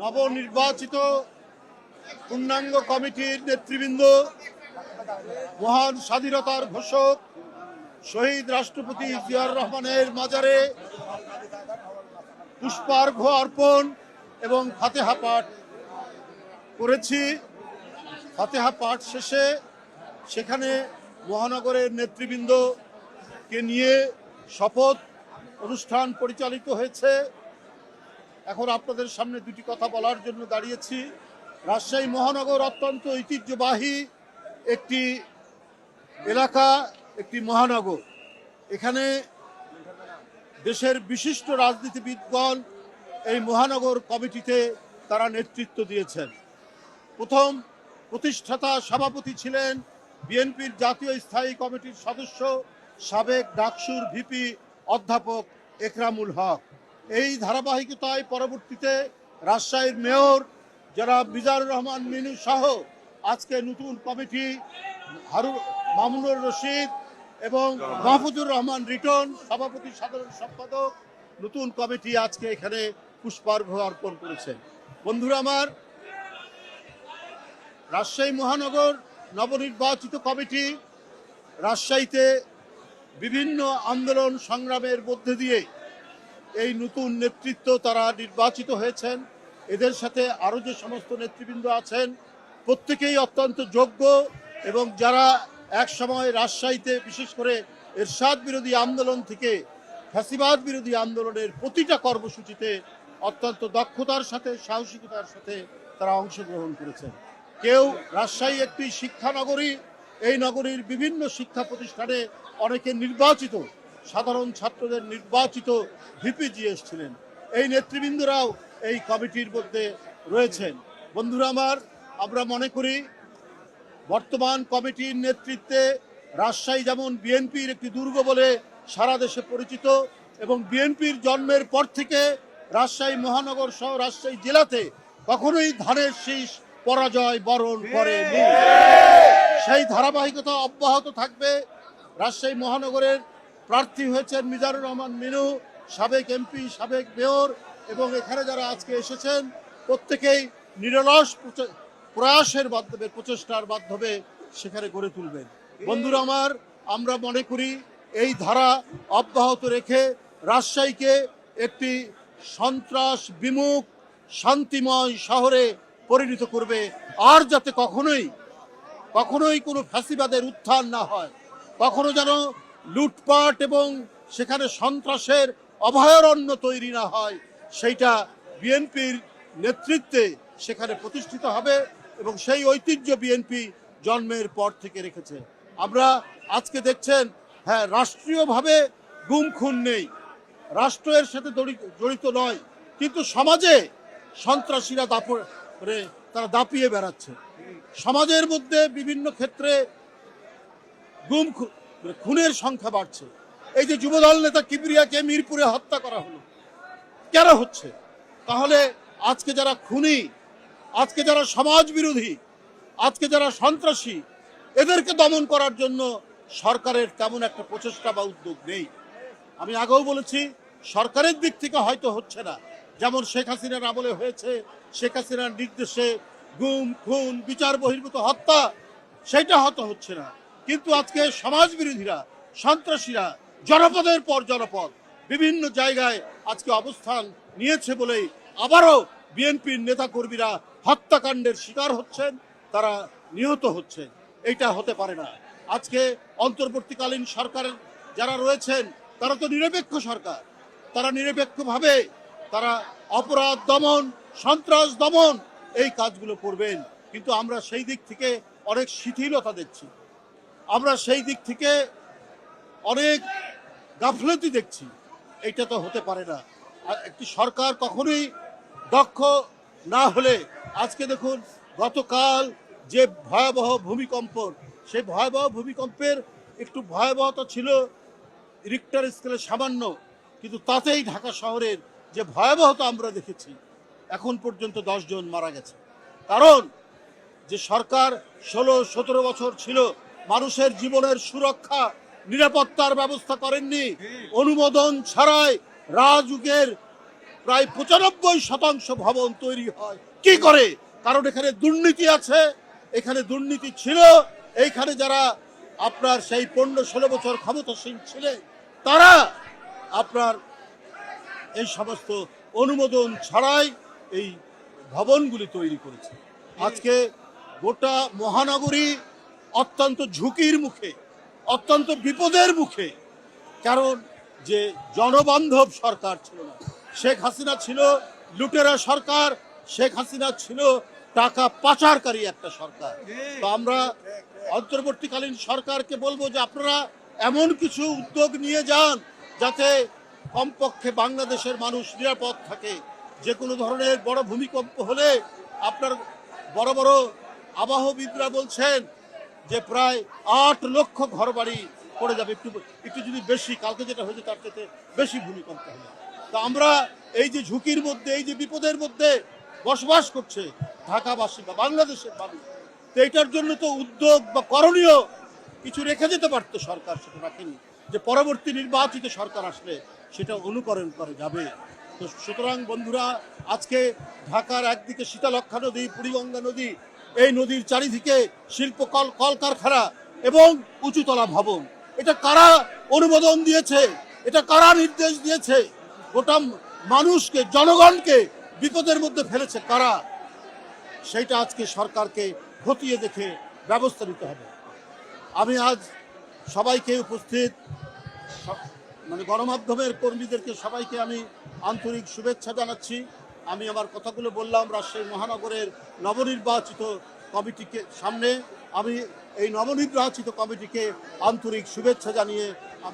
নবনির্বাচিত পূর্ণাঙ্গ কমিটির নেতৃবৃন্দ, মহান স্বাধীনতার ঘোষক শহীদ রাষ্ট্রপতি জিয়ার রহমানের মাজারে পুষ্পার্ঘ অর্পণ এবং ফাতেহা পাঠ করেছি। ফাতেহা পাঠ শেষে সেখানে মহানগরের নেতৃবৃন্দকে নিয়ে শপথ অনুষ্ঠান পরিচালিত হয়েছে। এখন আপনাদের সামনে দুটি কথা বলার জন্য দাঁড়িয়েছি। রাজশাহী মহানগর অত্যন্ত ঐতিহ্যবাহী একটি এলাকা, একটি মহানগর। এখানে দেশের বিশিষ্ট রাজনীতিবিদগণ এই মহানগর কমিটিতে তারা নেতৃত্ব দিয়েছেন। প্রথম প্রতিষ্ঠাতা সভাপতি ছিলেন বিএনপির জাতীয় স্থায়ী কমিটির সদস্য সাবেক ডাকসুর ভিপি অধ্যাপক একরামুল হক। এই ধারাবাহিকতায় পরবর্তীতে রাজশাহীর মেয়র যারা মিজানুর রহমান মিনু সহ আজকে নতুন কমিটি হারু মামুনুর রশিদ এবং মাহফুজুর রহমান রিটন, সভাপতি সাধারণ সম্পাদক নতুন কমিটি আজকে এখানে পুষ্পার্ঘ অর্পণ করেছেন বন্ধুরা আমার, রাজশাহী মহানগর নবনির্বাচিত কমিটি রাজশাহীতে বিভিন্ন আন্দোলন সংগ্রামের মধ্যে দিয়ে এই নতুন নেতৃত্ব তারা নির্বাচিত হয়েছেন। এদের সাথে আরও যে সমস্ত নেতৃবৃন্দ আছেন, প্রত্যেকেই অত্যন্ত যোগ্য এবং যারা এক সময় রাজশাহীতে, বিশেষ করে এরশাদ বিরোধী আন্দোলন থেকে ফ্যাসিবাদ বিরোধী আন্দোলনের প্রতিটা কর্মসূচিতে অত্যন্ত দক্ষতার সাথে, সাহসিকতার সাথে তারা অংশগ্রহণ করেছেন। কেউ রাজশাহী একটি শিক্ষা নগরী, এই নগরীর বিভিন্ন শিক্ষা প্রতিষ্ঠানে অনেকে নির্বাচিত। সাধারণ ছাত্রদের নির্বাচিত ভিপিজিএস ছিলেন এই নেতৃবৃন্দরাও এই কমিটির মধ্যে রয়েছেন। বন্ধুরা আমার, আমরা মনে করি বর্তমান কমিটির নেতৃত্বে রাজশাহী যেমন বিএনপির একটি দুর্গ বলে সারা দেশে পরিচিত এবং বিএনপির জন্মের পর থেকে রাজশাহী মহানগর সহ রাজশাহী জেলাতে কখনোই ধানের শীষ, পরাজয় বরণ করেনি। সেই ধারাবাহিকতা অব্যাহত থাকবে রাজশাহী মহানগরের প্রার্থী হয়েছেন মিজানুর রহমান মিনু, সাবেক এমপি, সাবেক মেয়র, এবং এখানে যারা আজকে এসেছেন, প্রত্যেকেই নিরলস প্রয়াসের মাধ্যমে, প্রচেষ্টার মাধ্যমে সেখানে গড়ে তুলবেন। বন্ধুরা আমার, আমরা মনে করি এই ধারা অব্যাহত রেখে রাজশাহীকে একটি সন্ত্রাস বিমুখ, শান্তিময় শহরে পরিণত করবে, আর যাতে কখনোই কখনোই কোনো ফ্যাসিবাদের উত্থান না হয়। কখনো যেন লুটপাট এবং সেখানে সন্ত্রাসের অভয়ারণ্য তৈরি না হয়, সেইটা বিএনপির নেতৃত্বে সেখানে প্রতিষ্ঠিত হবে এবং সেই ঐতিহ্য বিএনপি জন্মের পর থেকে রেখেছে। আমরা আজকে দেখছেন হ্যাঁ রাষ্ট্রীয়ভাবে গুম খুন নেই। রাষ্ট্র এর সাথে জড়িত নয়, কিন্তু সমাজে সন্ত্রাসীরা দাপড়ে মানে তারা দাপিয়ে বেড়াচ্ছে। সমাজের মধ্যে বিভিন্ন ক্ষেত্রে গুম খুনের সংখ্যা বাড়ছে। এই যে যুবদল নেতা কিবরিয়াকে মিরপুরে হত্যা করা হলো, কেন হচ্ছে? তাহলে আজকে যারা খুনি, আজকে যারা সমাজ বিরোধী আজকে যারা সন্ত্রাসী, এদেরকে দমন করার জন্য সরকারের তেমন একটা প্রচেষ্টা বা উদ্যোগ নেই। আমি আগেও বলেছি, সরকারের দিক থেকে হয়তো হচ্ছে না। যেমন শেখ হাসিনার আমলে হয়েছে, শেখ হাসিনার নির্দেশে গুম, খুন, বিচার বহির্ভূত হত্যা, সেটা হয়তো হচ্ছে না। কিন্তু আজকে সমাজ বিরোধীরা সন্ত্রাসীরা, জনপদের পর জনপদ বিভিন্ন জায়গায় আজকে অবস্থান নিয়েছে বলেই আবারও বিএনপির নেতাকর্মীরা হত্যাকাণ্ডের শিকার হচ্ছেন, তারা নিহত হচ্ছেন। এটা হতে পারে না। আজকে অন্তর্বর্তীকালীন সরকারের যারা রয়েছেন, তারা তো নিরপেক্ষ সরকার। তারা নিরপেক্ষভাবে তারা অপরাধ দমন, সন্ত্রাস দমন এই কাজগুলো করবেন। কিন্তু আমরা সেই দিক থেকে অনেক শিথিলতা দেখছি। আমরা সেই দিক থেকে অনেক গাফলতি দেখছি। এটা তো হতে পারে না। একটি সরকার কখনোই দক্ষ না হলে, আজকে দেখুন গতকাল যে ভয়াবহ ভূমিকম্প, সেই ভয়াবহ ভূমিকম্পের একটু ভয়াবহতা ছিল রিক্টার স্কেলে সামান্য, কিন্তু তাতেই ঢাকা শহরের যে ভয়াবহতা আমরা দেখেছি, এখন পর্যন্ত জন মারা গেছে। কারণ যে সরকার ষোলো, সতেরো বছর ছিল মানুষের জীবনের সুরক্ষা, নিরাপত্তার ব্যবস্থা করেননি। অনুমোদন ছাড়াই রাজুকের প্রায় পঁচানব্বই শতাংশ ভবন তৈরি হয়। কি করে? কারণ এখানে দুর্নীতি আছে। এখানে দুর্নীতি ছিল। এইখানে যারা আপনার সেই পনেরো ষোলো বছর ক্ষমতাসীন ছিলেন, তারা আপনার এই সমস্ত অনুমোদন ছাড়াই এই ভবনগুলি তৈরি করেছে। আজকে গোটা মহানগরী অত্যন্ত ঝুঁকির মুখে, অত্যন্ত বিপদের মুখে। কারণ যে জনবান্ধব সরকার ছিল না, শেখ হাসিনা ছিল লুটেরা সরকার, শেখ হাসিনা ছিল টাকা পাচারকারী একটা সরকার। তো আমরা অন্তর্বর্তীকালীন সরকারকে বলব যে আপনারা এমন কিছু উদ্যোগ নিয়ে যান যাতে কমপক্ষে বাংলাদেশের মানুষ নিরাপদ থাকে। যে কোনো ধরনের বড় ভূমিকম্প হলে আপনার বড় বড় আবাহবিদরা বলছেন যে প্রায় আট লক্ষ ঘরবাড়ি পড়ে যাবে। একটু একটু যদি বেশি, কালকে যেটা হয়েছে তার থেকে বেশি ভূমিকম্প হবে। তো আমরা এই যে ঝুঁকির মধ্যে, এই যে বিপদের মধ্যে বসবাস করছে ঢাকাবাসী বা বাংলাদেশের মানুষ, তো এটার জন্য তো উদ্যোগ বা করণীয় কিছু রেখে যেতে পারতো সরকার সেটা রাখেনি। যে পরবর্তী নির্বাচিত সরকার আসলে সেটা অনুকরণ করে যাবে। তো সুতরাং বন্ধুরা, আজকে ঢাকার একদিকে শীতলক্ষা নদী, বুড়িগঙ্গা নদী এই নদীর চারিদিকে শিল্প কল, কলকারখানা এবং উঁচুতলা ভবন। এটা কারা অনুমোদন দিয়েছে? এটা কারা নির্দেশ দিয়েছে? গোটা মানুষকে, জনগণকে বিপদের মধ্যে ফেলেছে কারা? সেইটা আজকে সরকারকে খতিয়ে দেখে ব্যবস্থা নিতে হবে। আমি আজ সবাইকে উপস্থিত মানে গণমাধ্যমের কর্মীদেরকে সবাইকে আমি আন্তরিক শুভেচ্ছা জানাচ্ছি। আমি আমার কথাগুলো বললাম রাজশাহী মহানগরের নবনির্বাচিত কমিটিকে সামনে। আমি এই নবনির্বাচিত কমিটিকে আন্তরিক শুভেচ্ছা জানিয়ে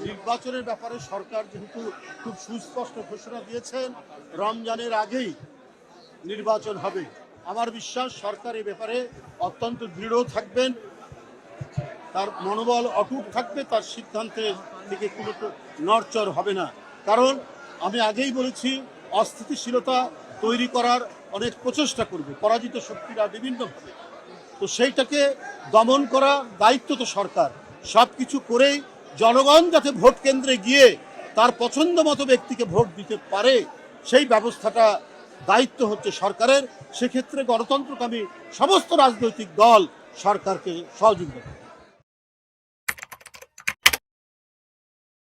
নির্বাচনের ব্যাপারে সরকার যেহেতু খুব সুস্পষ্ট ঘোষণা দিয়েছেন, রমজানের আগেই নির্বাচন হবে। আমার বিশ্বাস সরকার এ ব্যাপারে অত্যন্ত দৃঢ় থাকবেন, তার মনোবল অটুট থাকবে, তার সিদ্ধান্তের থেকে কোনো নড়চড় হবে না। কারণ আমি আগেই বলেছি, অস্থিতিশীলতা তৈরি করার অনেক প্রচেষ্টা করবে, পরাজিত শক্তিরা বিভিন্নভাবে। তো সেইটাকে দমন করা দায়িত্ব তো সরকার। সব কিছু করেই জনগণ যাতে ভোট কেন্দ্রে গিয়ে তার পছন্দ মতো ব্যক্তিকে ভোট দিতে পারে, সেই ব্যবস্থাটা দায়িত্ব হচ্ছে সরকারের। সেক্ষেত্রে গণতন্ত্রকামী সমস্ত রাজনৈতিক দল সরকারকে সহযোগিতা করবে।